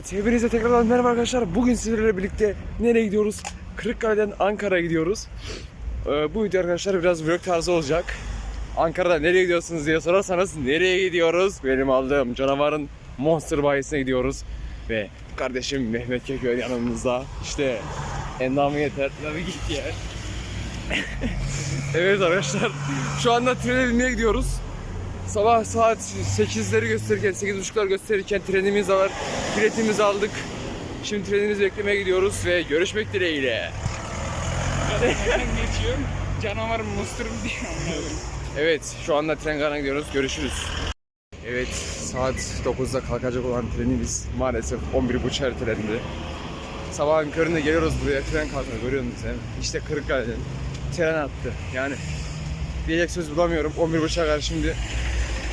Evet, hepinize tekrardan merhaba arkadaşlar. Bugün sizlerle birlikte nereye gidiyoruz? Kırıkkale'den Ankara'ya gidiyoruz. Ee, bu video arkadaşlar biraz vlog tarzı olacak. Ankara'da nereye gidiyorsunuz diye sorarsanız nereye gidiyoruz? Benim aldığım canavarın Monster bayisine gidiyoruz. Ve kardeşim Mehmet Keköy yanımızda. İşte endamı yeter. Tabii git ya. evet arkadaşlar. Şu anda trene binmeye gidiyoruz. Sabah saat 8'leri gösterirken, 8.30'lar gösterirken trenimiz var. Biletimizi aldık. Şimdi trenimizi beklemeye gidiyoruz ve görüşmek dileğiyle. Nereden geçiyor? Canavar mıstırım diye anlıyorum. Evet, şu anda tren garına gidiyoruz. Görüşürüz. Evet, saat 9'da kalkacak olan trenimiz maalesef 11.30 ertelendi. Sabahın köründe geliyoruz buraya, tren kalkmıyor görüyorsunuz sen. İşte Kırıkkale'den tren attı. Yani diyecek söz bulamıyorum. 11.30'a kadar şimdi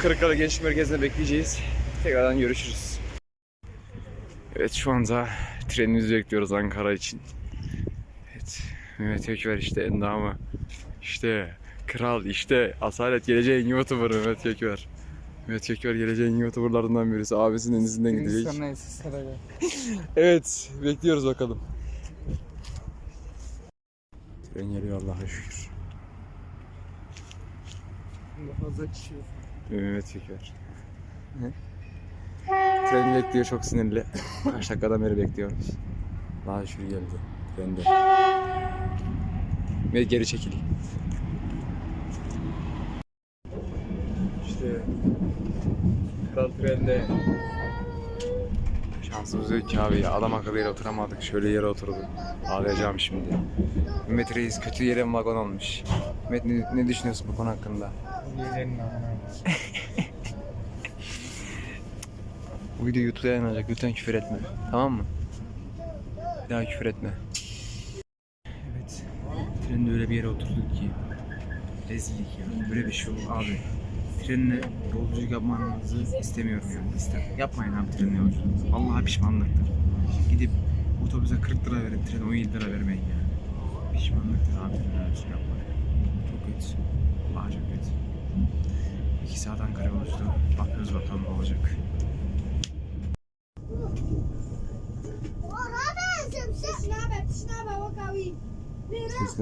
Kırıkkale Gençlik Merkezi'nde bekleyeceğiz. Tekrardan görüşürüz. Evet şu anda trenimizi bekliyoruz Ankara için. Evet Mehmet Ökver işte endamı. İşte kral işte asalet geleceğin YouTuber Mehmet Ökver. Mehmet Ökver geleceğin YouTuberlarından birisi. Abisinin izinden gidecek. Evet bekliyoruz bakalım. Tren geliyor Allah'a şükür. Fazla kişi yok. Mehmet Ökver. Tren bekliyor çok sinirli. Kaç dakikadan beri bekliyoruz. Allah'a şükür geldi. Trende. Ve geri çekil. İşte Kral trende Şansımız yok ki abi ya. Adam akıllı yere oturamadık. Şöyle yere oturdum. Ağlayacağım şimdi. Mehmet Reis kötü yere vagon almış? Mehmet ne, ne düşünüyorsun bu konu hakkında? Amına. Bu video YouTube'da yayınlanacak. Lütfen küfür etme. Tamam mı? Bir daha küfür etme. Evet. Trende öyle bir yere oturduk ki. Rezillik ya. Böyle bir şey yok abi. Trenle yolculuk yapmanızı istemiyorum yani. İstem. Yapmayın abi trenle yolculuk. Allah'a pişmanlıktır. Gidip otobüse 40 lira verip trene 17 lira vermeyin yani. Pişmanlıktır abi trenle yolculuk yapmak. Çok kötü. Allah'a çok kötü. 2 saat Ankara yolculuğu. Bakıyoruz bakalım ne olacak.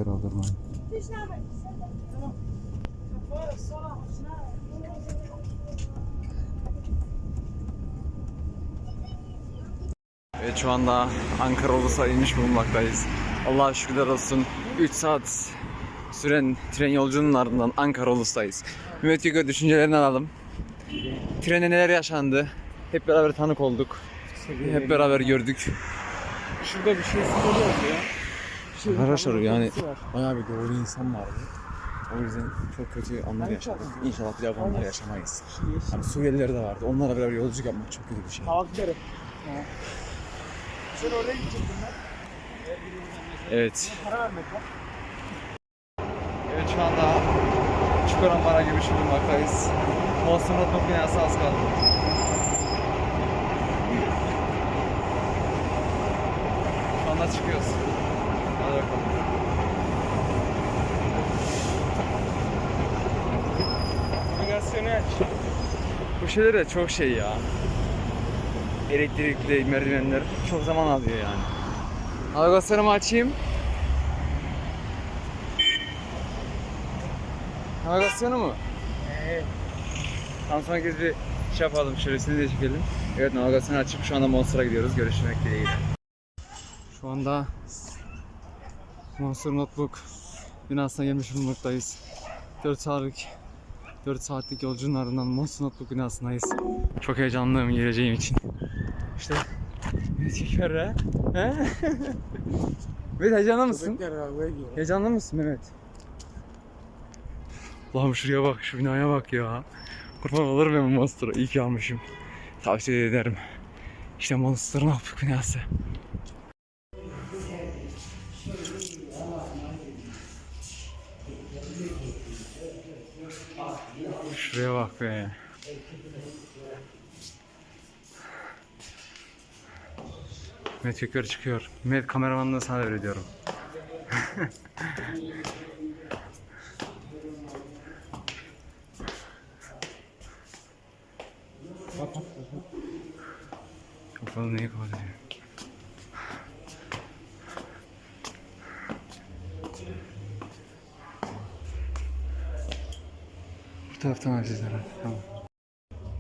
Aldırmayın. Schnabel. Evet şu anda Ankara Ulus'a inmiş bulunmaktayız. Allah'a şükürler olsun. 3 saat süren tren yolculuğunun ardından Ankara Ulus'tayız. Mehmet Yügo düşüncelerini alalım. Trene neler yaşandı? Hep beraber tanık olduk. Hep beraber gördük. Şurada bir şey sıkılıyor ya. Şey, Arkadaşlar yani bayağı bir doğru insan vardı. O yüzden çok kötü anlar yaşadık. İnşallah bir daha bu anları yaşamayız. Hani Suriyeliler de vardı. Onlarla beraber yolculuk yapmak çok kötü bir şey. Halkları. Sen oraya gidecektin lan. Evet. Para vermek var. Evet şu anda Çukuramara gibi bulunmaktayız. Monster Notebook binası az kaldı. Şu anda çıkıyoruz. Hadi bakalım. Navigasyonu aç. Bu şeyler de çok şey ya. Elektrikli merdivenler çok zaman alıyor yani. Navigasyonumu açayım. Navigasyonu mu? Ee, Tam son kez bir şey yapalım, şöylesini de çekelim. Evet, navigasyonu açıp şu anda Monster'a gidiyoruz. Görüşmek dileğiyle. Şu anda Monster Notebook binasına gelmiş bulunmaktayız. 4 saatlik 4 saatlik yolculuğun ardından Monster Notebook binasındayız. Çok heyecanlıyım geleceğim için. İşte Şeker ha? He? Mehmet heyecanlı mısın? Heyecanlı mısın Mehmet? Allah'ım şuraya bak, şu binaya bak ya. Kurban olurum ben bu Monster'ı. İyi ki almışım. Tavsiye ederim. İşte Monster'ın Alpuk binası. Şuraya bak be. Mehmet yukarı çıkıyor. Mehmet kameramanlığı sana devrediyorum. Oğlum neyi kovalıyor? Bu taraftan var sizlere. Tamam.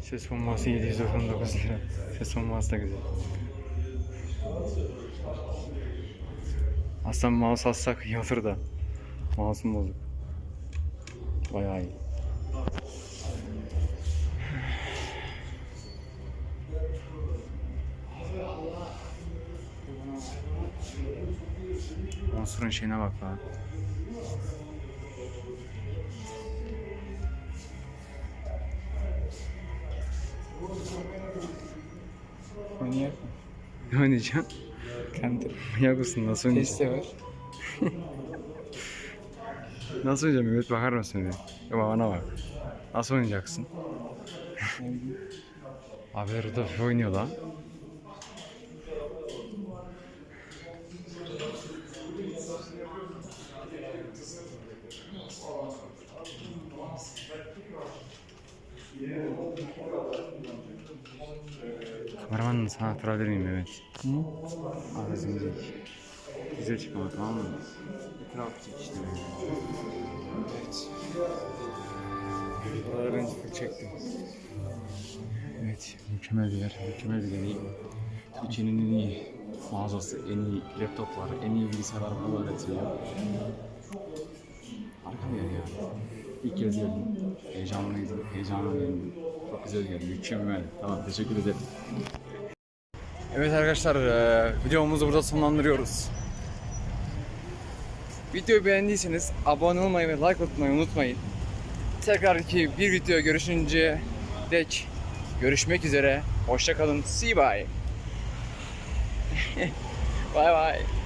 Ses bombası 799 lira. Ses bombası da güzel. Aslında mouse alsak iyi olur da. Mouse'um bozuk. Bayağı iyi. Monster'ın şeyine bak lan. Manyak. Ne oynayacağım? Kendi. Manyak mısın? Nasıl oynayacaksın? Teste var. Nasıl oynayacağım? Mehmet bakar mısın bir? Yok bana bak. Nasıl oynayacaksın? Abi Rudolf oynuyor lan. Kameraman sana sorabilir miyim Mehmet? Hı? Ağzımızdaki. Güzel çıkma tamam mı? Etraf çek işte. Evet. Buraları ben sıfır çektim. Evet, mükemmel bir yer, mükemmel bir deneyim. Türkiye'nin en iyi mağazası, en iyi laptoplar, en iyi bilgisayarlar burada üretiliyor. Harika bir yer ya. İlk kez geldim. Heyecanlıydım, heyecanlıydım. Çok güzel geldi, mükemmel. Tamam, teşekkür ederim. Evet arkadaşlar, eee, videomuzu burada sonlandırıyoruz. Videoyu beğendiyseniz abone olmayı ve like atmayı unutmayın. Tekrar ki bir video görüşünce dek görüşmek üzere. Hoşça kalın. See you bye. bye bye.